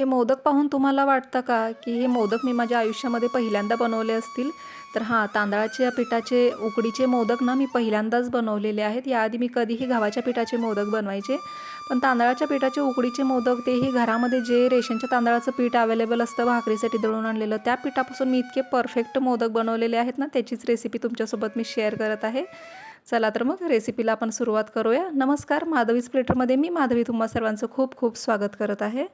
हे मोदक पाहून तुम्हाला वाटतं का की हे मोदक मी माझ्या आयुष्यामध्ये पहिल्यांदा बनवले असतील? तर हां तांदळाच्या पिठाचे उकडीचे मोदक ना मी पहिल्यांदाच बनवलेले आहेत. याआधी मी कधीही गव्हाच्या पिठाचे मोदक बनवायचे. पण तांदळाच्या पिठाचे उकडीचे मोदक तेही घरामध्ये जे रेशनच्या तांदळाचं पीठ अवेलेबल असतं भाकरीसाठी दळून आणलेलं त्या पिठापासून मी इतके परफेक्ट मोदक बनवलेले आहेत ना त्याचीच रेसिपी तुमच्यासोबत मी शेअर करत आहे. चला तर मग रेसिपीला आपण सुरुवात करूया. नमस्कार माधवीज प्लेटरमध्ये मी माधवी तुम्हा सर्वांचं खूप खूप स्वागत करत आहे.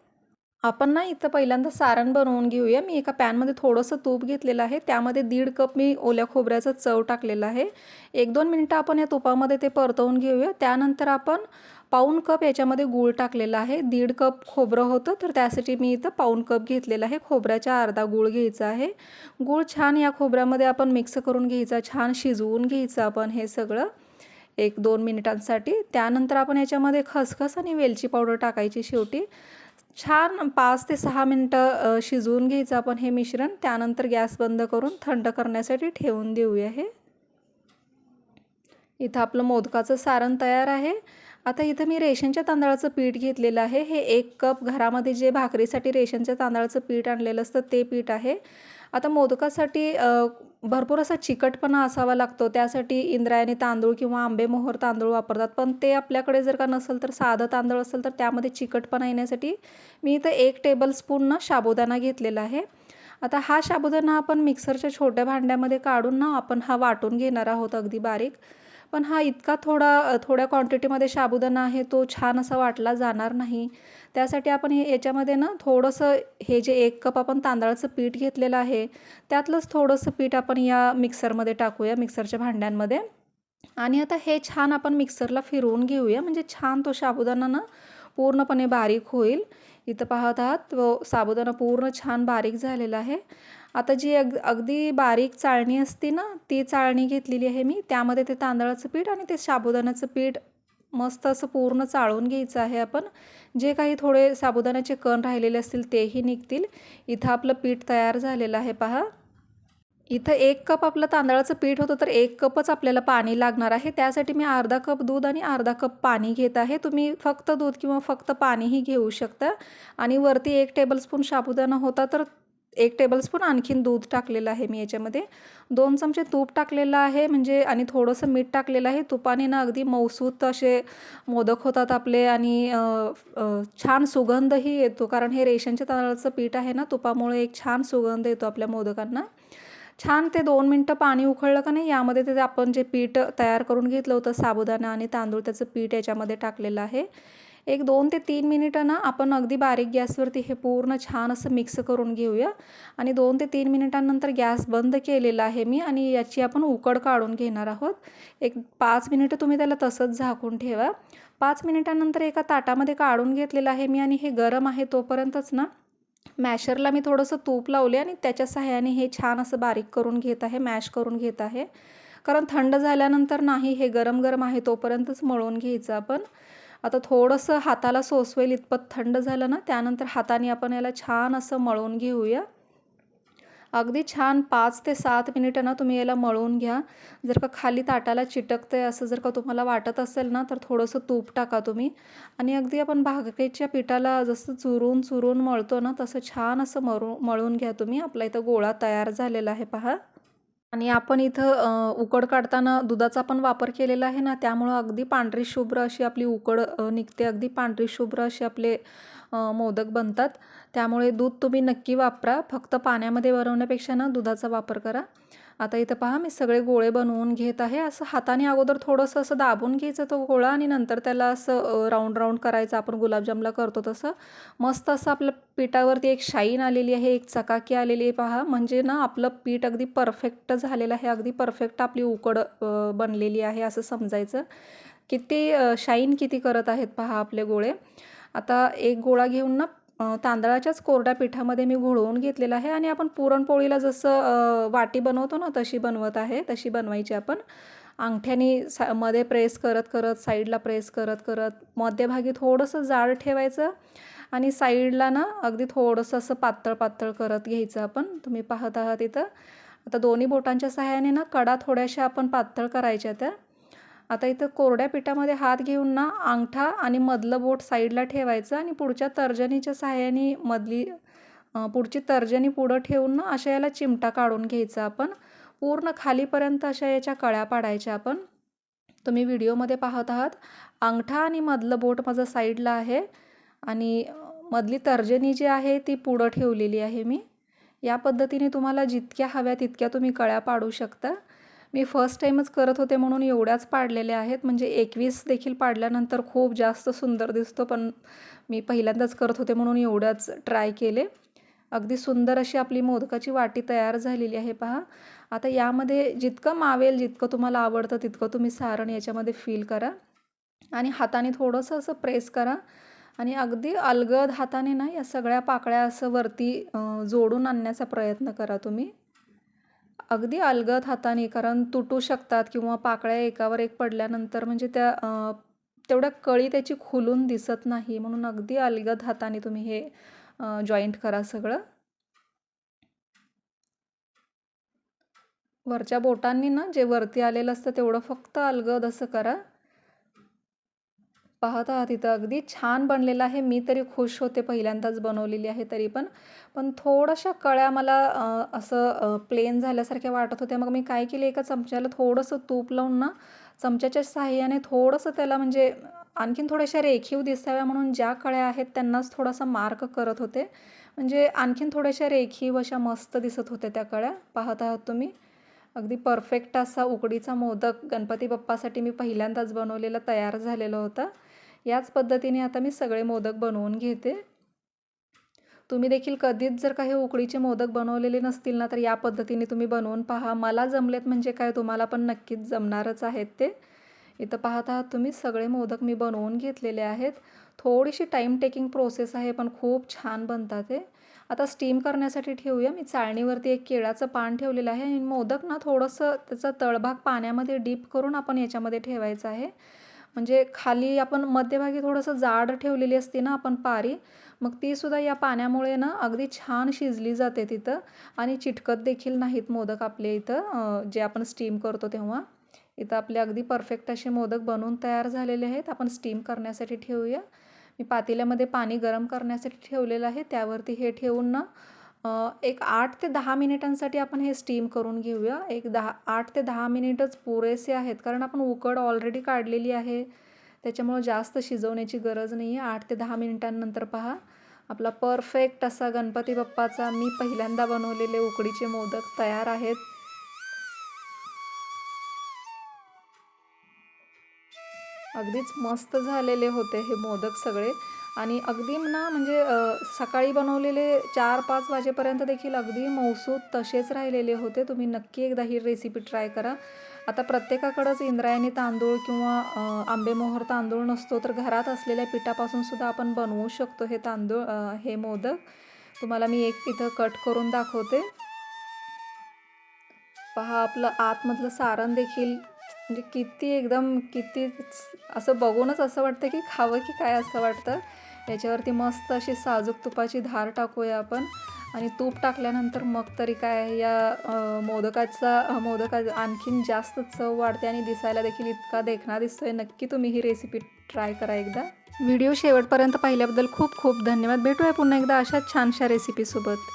आपण ना इथं पहिल्यांदा सारण बनवून घेऊया. मी एका पॅनमध्ये थोडंसं तूप घेतलेलं आहे. त्यामध्ये दीड कप मी ओल्या खोबऱ्याचं चव टाकलेलं आहे. एक दोन मिनटं आपण या तुपामध्ये ते परतवून घेऊया. त्यानंतर आपण पाऊण कप याच्यामध्ये गूळ टाकलेला आहे. दीड कप खोबरं होतं तर त्यासाठी मी इथं पाऊण कप घेतलेलं आहे. खोबऱ्याच्या अर्धा गूळ घ्यायचा आहे. गूळ छान या खोबऱ्यामध्ये आपण मिक्स करून घ्यायचा छान शिजवून घ्यायचं आपण हे सगळं एक दोन मिनिटांसाठी. त्यानंतर आपण याच्यामध्ये खसखस आणि वेलची पावडर टाकायची शेवटी. छान पाच ते सहा मिनटं शिजवून घ्यायचं आपण हे मिश्रण. त्यानंतर गॅस बंद करून थंड करण्यासाठी ठेवून देऊया हे. इथं आपलं मोदकाचं सारण तयार आहे. आता इथं मी रेशनच्या तांदळाचं पीठ घेतलेलं आहे. हे एक कप घरामध्ये जे भाकरीसाठी रेशनच्या तांदळाचं पीठ आणलेलं असतं ते पीठ आहे. आता मोदकासाठी भरपूर असा चिकटपणा असावा लागतो. त्यासाठी इंद्रायणी तांदूळ किंवा आंबेमोहर तांदूळ वापरतात. पण ते आपल्याकडे जर का नसेल तर साधं तांदूळ असेल तर त्यामध्ये चिकटपणा येण्यासाठी मी इथं एक टेबलस्पून ना साबुदाणा घेतलेला आहे. आता हा साबुदाणा आपण मिक्सरच्या छोट्या भांड्यामध्ये काढून ना आपण हा वाटून घेणार आहोत अगदी बारीक. पण हा इतका थोडा थोड्या क्वांटिटीमध्ये साबुदाणा आहे तो छान असा वाटला जाणार नाही. त्यासाठी आपण हे याच्यामध्ये ना थोडंसं हे जे एक कप आपण तांदळाचं पीठ घेतलेलं आहे त्यातलंच थोडंसं पीठ आपण या मिक्सरमध्ये टाकूया मिक्सरच्या भांड्यांमध्ये. आणि आता हे छान आपण मिक्सरला फिरवून घेऊया म्हणजे छान तो साबुदाणा ना पूर्णपणे बारीक होईल. इथं पाहत आहात व साबुदाणा पूर्ण छान बारीक झालेला आहे. आता जी अग अगदी बारीक चाळणी असते ना ती चाळणी घेतलेली आहे मी. त्यामध्ये ते तांदळाचं पीठ आणि ते साबुदाण्याचं पीठ मस्त असं पूर्ण चाळून घ्यायचं आहे आपण. जे काही थोडे साबुदाण्याचे कण राहिलेले असतील तेही निघतील. इथं आपलं पीठ तयार झालेलं आहे पहा. इथं एक कप आपलं तांदळाचं पीठ होतं तर एक कपच आपल्याला पाणी लागणार आहे. त्यासाठी मी अर्धा कप दूध आणि अर्धा कप पाणी घेत आहे. तुम्ही फक्त दूध किंवा फक्त पाणीही घेऊ शकता. आणि वरती एक टेबलस्पून साबुदाणा होता तर एक टेबलस्पून आणखीन दूध टाकलेलं आहे मी याच्यामध्ये. दोन चमचे तूप टाकलेलं आहे म्हणजे आणि थोडंसं मीठ टाकलेलं आहे. तुपाने ना अगदी मौसूत असे मोदक होतात आपले आणि छान सुगंधही येतो. कारण हे रेशनच्या तांदळाचं पीठ आहे ना तुपामुळे एक छान सुगंध येतो आपल्या मोदकांना. छान ते दोन मिनटं पाणी उकळलं का नाही यामध्ये ते आपण जे पीठ तयार करून घेतलं होतं साबुदाणा आणि तांदूळ त्याचं पीठ याच्यामध्ये टाकलेलं आहे. एक दोन ते तीन मिनिटं ना आपण अगदी बारीक गॅसवरती हे पूर्ण छान असं मिक्स करून घेऊया. आणि दोन ते तीन मिनिटांनंतर गॅस बंद केलेला आहे मी आणि याची आपण उकड काढून घेणार आहोत. एक पाच मिनिटं तुम्ही त्याला तसंच झाकून ठेवा. पाच मिनिटांनंतर एका ताटामध्ये काढून घेतलेलं आहे मी आणि हे गरम आहे तोपर्यंतच ना मॅशरला मी थोडंसं तूप लावले आणि त्याच्या सहाय्याने हे छान असं बारीक करून घेत आहे मॅश करून घेत आहे. कारण थंड झाल्यानंतर नाही हे गरम गरम आहे तोपर्यंतच मळून घ्यायचं आपण. आता थोडंसं हाताला सोसवेल इतपत थंड झालं ना त्यानंतर हाताने आपण याला छान असं मळून घेऊया. अगदी छान पाच ते सात मिनिटं ना तुम्ही याला मळून घ्या. जर का खाली ताटाला चिटकते असं जर का तुम्हाला वाटत असेल ना तर थोडंसं तूप टाका तुम्ही. आणि अगदी आपण भाकरीच्या पिठाला जसं चुरून चुरून मळतो ना तसं छान असं मरू मळून घ्या तुम्ही. आपला इथं गोळा तयार झालेला आहे पहा. आणि आपण इथं उकड काढताना दुधाचा पण वापर केलेला आहे ना त्यामुळं अगदी पांढरी शुभ्र अशी आपली उकड निघते. अगदी पांढरी शुभ्र अशी आपले मोदक बनतात. त्यामुळे दूध तुम्ही नक्की वापरा. फक्त पाण्यामध्ये बनवण्यापेक्षा ना दुधाचा वापर करा. आता इथं पहा मी सगळे गोळे बनवून घेत आहे. असं हाताने अगोदर थोडंसं असं दाबून घ्यायचं तो गोळा आणि नंतर त्याला असं राऊंड राऊंड करायचं. आपण गुलाबजामला करतो तसं. मस्त असं आपलं पिठावरती एक शाईन आलेली आहे एक चकाकी आलेली आहे पहा. म्हणजे ना आपलं पीठ अगदी परफेक्ट झालेलं आहे. अगदी परफेक्ट आपली उकड बनलेली आहे असं समजायचं. किती शाईन किती करत आहेत पहा आपले गोळे. आता एक गोळा घेऊन ना तांदळाच्याच कोरड्या पिठामध्ये मी घोळवून घेतलेलं आहे आणि आपण पुरणपोळीला जसं वाटी बनवतो ना तशी बनवत आहे तशी बनवायची आपण. अंगठ्यानी सा मध्ये प्रेस करत करत साईडला प्रेस करत करत मध्यभागी थोडंसं जाड ठेवायचं आणि साईडला ना अगदी थोडंसं असं पातळ पातळ करत घ्यायचं आपण. तुम्ही पाहत आहात इथं. आता दोन्ही बोटांच्या सहाय्याने ना कडा थोड्याशा आपण पातळ करायच्या त्या. आता इथं कोरड्या पिठामध्ये हात घेऊन ना अंगठा आणि मधलं बोट साईडला ठेवायचं आणि पुढच्या तर्जनीच्या सहाय्याने मधली पुढची तर्जनी पुढं ठेवून ना अशा याला चिमटा काढून घ्यायचा आपण. पूर्ण खालीपर्यंत अशा याच्या कळ्या पाडायच्या आपण. तुम्ही व्हिडिओमध्ये पाहत आहात अंगठा आणि मधलं बोट माझं साईडला आहे आणि मधली तर्जनी जी आहे ती पुढं ठेवलेली आहे मी. या पद्धतीने तुम्हाला जितक्या हव्या तितक्या तुम्ही कळ्या पाडू शकता. मी फर्स्ट टाईमच करत होते म्हणून एवढ्याच पाडलेल्या आहेत. म्हणजे एकवीस देखील पाडल्यानंतर खूप जास्त सुंदर दिसतो पण मी पहिल्यांदाच करत होते म्हणून एवढ्याच ट्राय केले. अगदी सुंदर अशी आपली मोदकाची वाटी तयार झालेली आहे पहा. आता यामध्ये जितकं मावेल जितकं तुम्हाला आवडतं तितकं तुम्ही सारण याच्यामध्ये फील करा. आणि हाताने थोडंसं असं प्रेस करा. आणि अगदी अलगद हाताने ना या सगळ्या पाकळ्या असं वरती जोडून आणण्याचा प्रयत्न करा तुम्ही. अगदी अलगद हाताने कारण तुटू शकतात किंवा पाकळ्या एकावर एक पडल्यानंतर म्हणजे त्या तेवढ्या कळी त्याची खुलून दिसत नाही. म्हणून अगदी अलगद हाताने तुम्ही हे जॉईंट करा सगळं. वरच्या बोटांनी ना जे वरती आलेलं असतं तेवढं फक्त अलगद असं करा. पाहत आहात अगदी छान बनलेलं आहे. मी तरी खुश होते पहिल्यांदाच बनवलेली आहे तरी पण. पण थोड्याशा कळ्या मला असं प्लेन झाल्यासारख्या वाटत होत्या. मग मी काय केले? एका चमच्याला थोडंसं तूप लावून ना चमच्याच्या साहाय्याने थोडंसं त्याला म्हणजे आणखीन थोड्याशा रेखीव दिसाव्या म्हणून ज्या कळ्या आहेत त्यांनाच थोडासा मार्क करत होते. म्हणजे आणखीन थोड्याशा रेखीव अशा मस्त दिसत होत्या त्या कळ्या. पाहत आहात तुम्ही. अगदी परफेक्ट असा उकडीचा मोदक गणपती बाप्पासाठी मी पहिल्यांदाच बनवलेला तयार झालेला होता. याच पद्धतीने आता मी सगळे मोदक बनवून घेते. तुम्ही देखील कधीच जर काही उकडीचे मोदक बनवलेले नसतील ना तर या पद्धतीने तुम्ही बनवून पहा. मला जमलेत म्हणजे काय तुम्हाला पण नक्कीच जमणारच आहेत ते. इथं पाहत आहात तुम्ही सगळे मोदक मी बनवून घेतलेले आहेत. थोडीशी टाईम टेकिंग प्रोसेस आहे पण खूप छान बनतात ते. आता स्टीम करण्यासाठी ठेवूया. मी चाळणीवरती एक केळाचं पान ठेवलेलं आहे. आणि मोदक ना थोडंसं त्याचा तळभाग पाण्यामध्ये डीप करून आपण याच्यामध्ये ठेवायचं आहे. म्हणजे खाली आपण मध्यभागी थोडंसं जाड ठेवलेली असते ना आपण पारी मग तीसुद्धा या पाण्यामुळे ना अगदी छान शिजली जाते तिथं आणि चिटकत देखील नाहीत मोदक आपले इथं जे आपण स्टीम करतो तेव्हा. इथं आपले अगदी परफेक्ट असे मोदक बनवून तयार झालेले आहेत. आपण स्टीम करण्यासाठी ठेवूया. मी पातेल्यामध्ये पाणी गरम करण्यासाठी ठेवलेलं आहे. त्यावरती हे ठेवून ना एक आठ ते दहा मिनिटांसाठी आपण हे स्टीम करून घेऊया. एक दहा आठ ते दहा मिनिटच पुरेसे आहेत. कारण आपण उकड ऑलरेडी काढलेली आहे. त्याच्यामुळं जास्त शिजवण्याची गरज नाही आहे आठ ते दहा मिनिटांनंतर पहा. आपला परफेक्ट असा गणपती बाप्पाचा मी पहिल्यांदा बनवलेले उकडीचे मोदक तयार आहेत. अगदीच मस्त झालेले होते हे मोदक सगळे. आणि अगदी ना म्हणजे सकाळी बनवलेले चार पाच वाजेपर्यंत देखील अगदी मौसूद तसेच राहिलेले होते. तुम्ही नक्की एकदा ही रेसिपी ट्राय करा. आता प्रत्येकाकडंच इंद्रायणी तांदूळ किंवा आंबेमोहर तांदूळ नसतो तर घरात असलेल्या पिठापासून सुद्धा आपण बनवू शकतो हे तांदूळ हे मोदक. तुम्हाला मी एक इथं कट करून दाखवते. पहा आपलं आतमधलं सारण देखील म्हणजे किती एकदम किती असं बघूनच असं वाटतं की खावं की काय असं वाटतं. याच्यावरती मस्त अशी साजूक तुपाची धार टाकूया आपण. आणि तूप टाकल्यानंतर मग तरी काय या मोदकाचा मोदका आणखीन जास्त चव वाढते आणि दिसायला देखील इतका देखणा दिसतोय. नक्की तुम्ही ही रेसिपी ट्राय करा एकदा. व्हिडिओ शेवटपर्यंत पाहिल्याबद्दल खूप खूप धन्यवाद. भेटूया पुन्हा एकदा अशाच छानशा रेसिपीसोबत